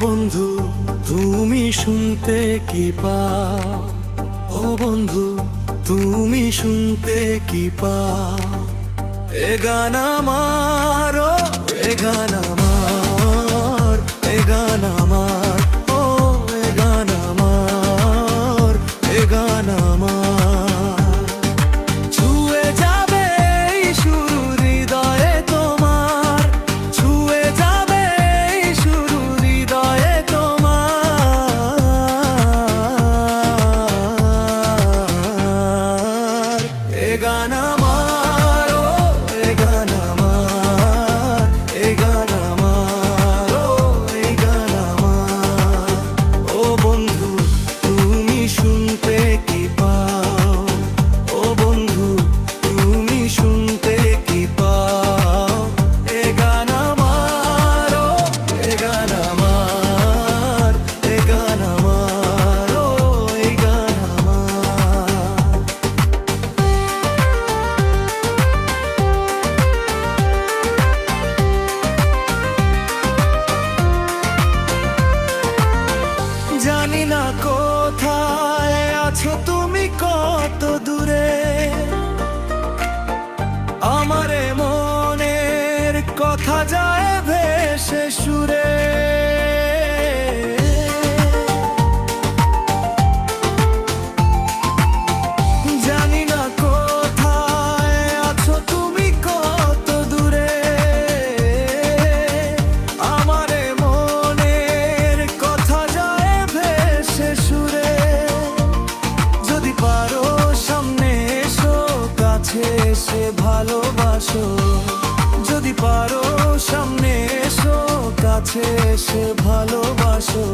বন্ধু, তুমি শুনতে কি পা? ও বন্ধু, তুমি শুনতে কি পা? এ গান আমার এ গান আমার, এ গান আমার। i'm Panama. আছো এসে ভালোবাসো।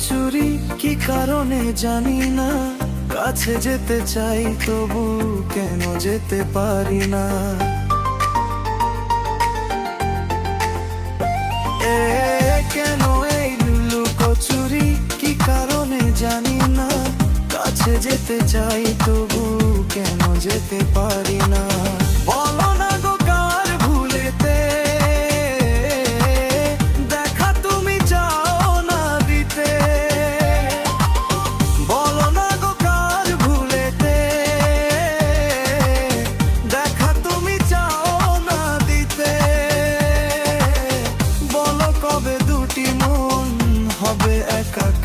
চুরি, কি কারণে জানি না। কাছে যেতে চাই, তবু কেন যেতে পারি না। এ, কেন এই চুরি, কি কারণে জানি না। কাছে যেতে চাই, তবু কেন যেতে পারি না। হবে একা